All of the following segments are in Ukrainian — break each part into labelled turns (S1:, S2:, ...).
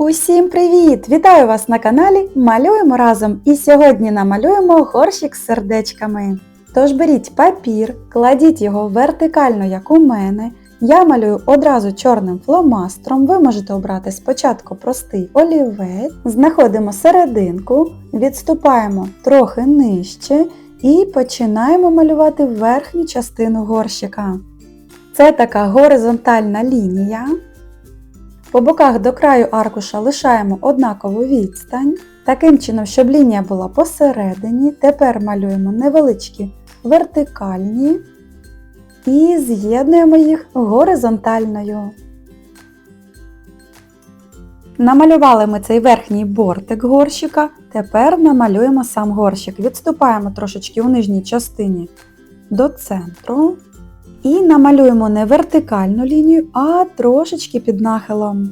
S1: Усім привіт! Вітаю вас на каналі Малюємо разом! І сьогодні намалюємо горщик з сердечками. Тож беріть папір, кладіть його вертикально, як у мене. Я малюю одразу чорним фломастером. Ви можете обрати спочатку простий олівець, знаходимо серединку, відступаємо трохи нижче і починаємо малювати верхню частину горщика. Це така горизонтальна лінія. По боках до краю аркуша лишаємо однакову відстань. Таким чином, щоб лінія була посередині, тепер малюємо невеличкі вертикальні і з'єднуємо їх горизонтальною. Намалювали ми цей верхній бортик горщика, тепер намалюємо сам горщик. Відступаємо трошечки у нижній частині до центру. І намалюємо не вертикальну лінію, а трошечки під нахилом.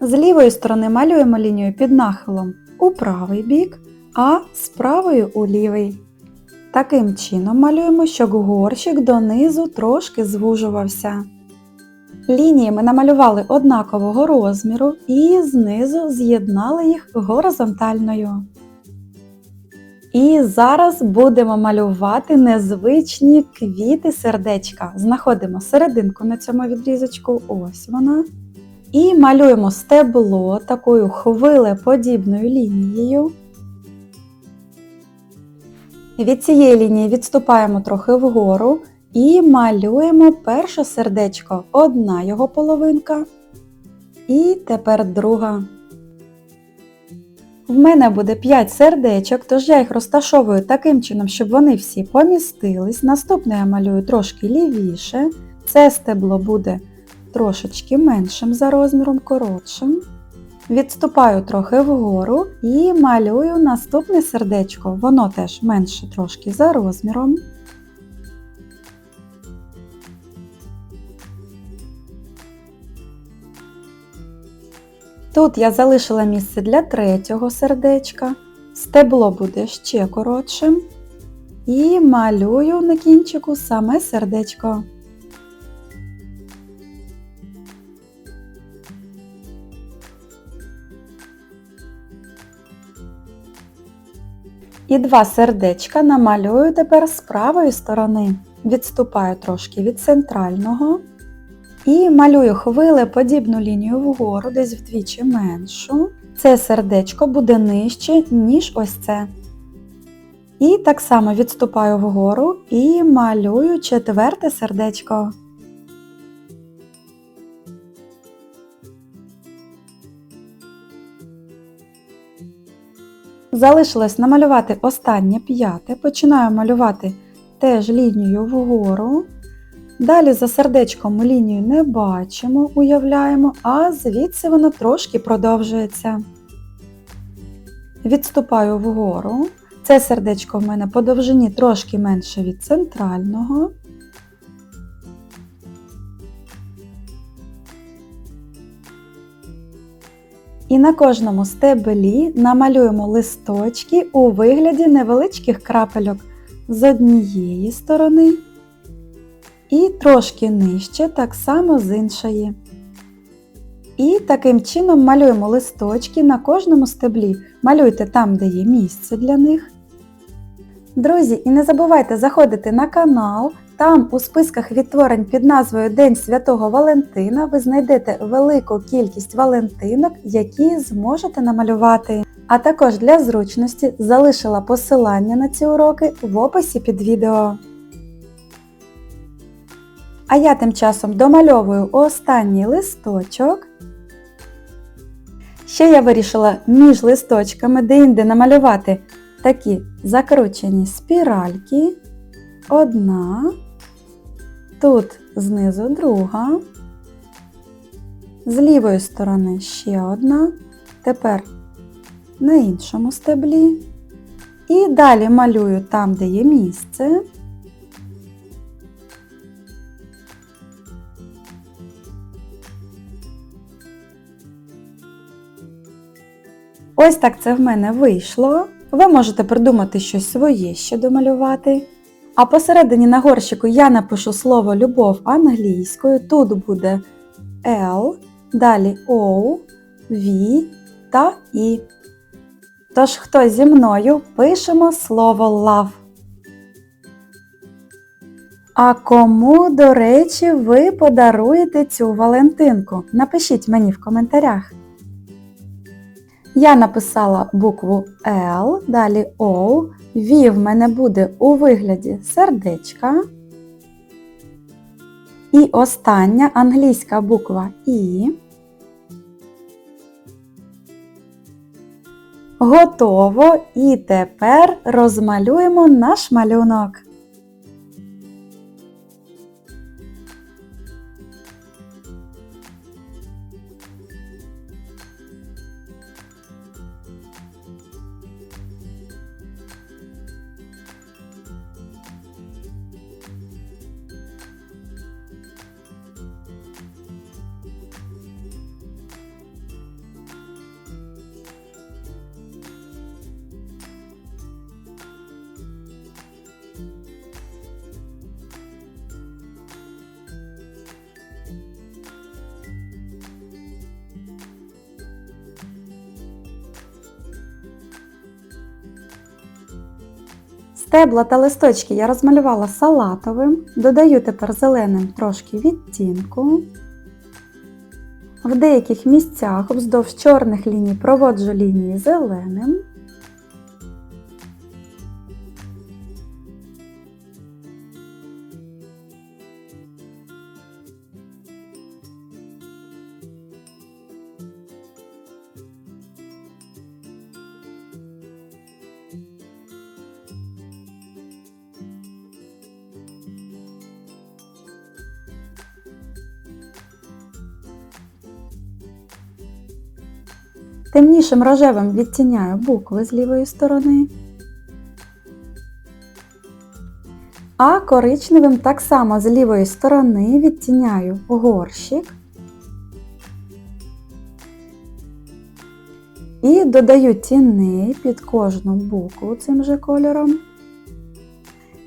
S1: З лівої сторони малюємо лінію під нахилом у правий бік, а з правої у лівий. Таким чином малюємо, щоб горщик донизу трошки звужувався. Лінії ми намалювали однакового розміру і знизу з'єднали їх горизонтальною. І зараз будемо малювати незвичні квіти сердечка. Знаходимо серединку на цьому відрізочку, ось вона. І малюємо стебло такою хвилеподібною лінією. Від цієї лінії відступаємо трохи вгору і малюємо перше сердечко, одна його половинка. І тепер друга. В мене буде 5 сердечок, тож я їх розташовую таким чином, щоб вони всі помістились. Наступне я малюю трошки лівіше. Це стебло буде трошечки меншим за розміром, коротшим. Відступаю трохи вгору і малюю наступне сердечко. Воно теж менше трошки за розміром. Тут я залишила місце для третього сердечка, стебло буде ще коротшим. І малюю на кінчику саме сердечко. І два сердечка намалюю тепер з правої сторони. Відступаю трошки від центрального. І малюю хвилеподібну лінію вгору, десь вдвічі меншу. Це сердечко буде нижче, ніж ось це. І так само відступаю вгору і малюю четверте сердечко. Залишилось намалювати останнє п'яте. Починаю малювати теж лінію вгору. Далі за сердечком ми лінію не бачимо, уявляємо, а звідси вона трошки продовжується. Відступаю вгору. Це сердечко в мене по довжині трошки менше від центрального. І на кожному стебелі намалюємо листочки у вигляді невеличких крапельок з однієї сторони і трошки нижче, так само з іншої. І таким чином малюємо листочки на кожному стеблі. Малюйте там, де є місце для них. Друзі, і не забувайте заходити на канал. Там у списках відтворень під назвою День Святого Валентина ви знайдете велику кількість валентинок, які зможете намалювати. А також для зручності залишила посилання на ці уроки в описі під відео. А я тим часом домальовую останній листочок. Ще я вирішила між листочками де-інде намалювати такі закручені спіральки. Одна, тут знизу друга, з лівої сторони ще одна, тепер на іншому стеблі. І далі малюю там, де є місце. Ось так це в мене вийшло. Ви можете придумати щось своє ще домалювати. А посередині на горщику я напишу слово любов англійською. Тут буде L, далі O, Ві та І. Тож, хто зі мною пишемо слово love. А кому, до речі, ви подаруєте цю Валентинку? Напишіть мені в коментарях. Я написала букву L, далі O. V в мене буде у вигляді сердечка. І остання англійська буква І. Готово! І тепер розмалюємо наш малюнок. Стебла та листочки я розмалювала салатовим, додаю тепер зеленим трошки відтінку. В деяких місцях вздовж чорних ліній проводжу лінії зеленим. Темнішим рожевим відтіняю букви з лівої сторони. А коричневим так само з лівої сторони відтіняю горщик. І додаю тіни під кожну букву цим же кольором.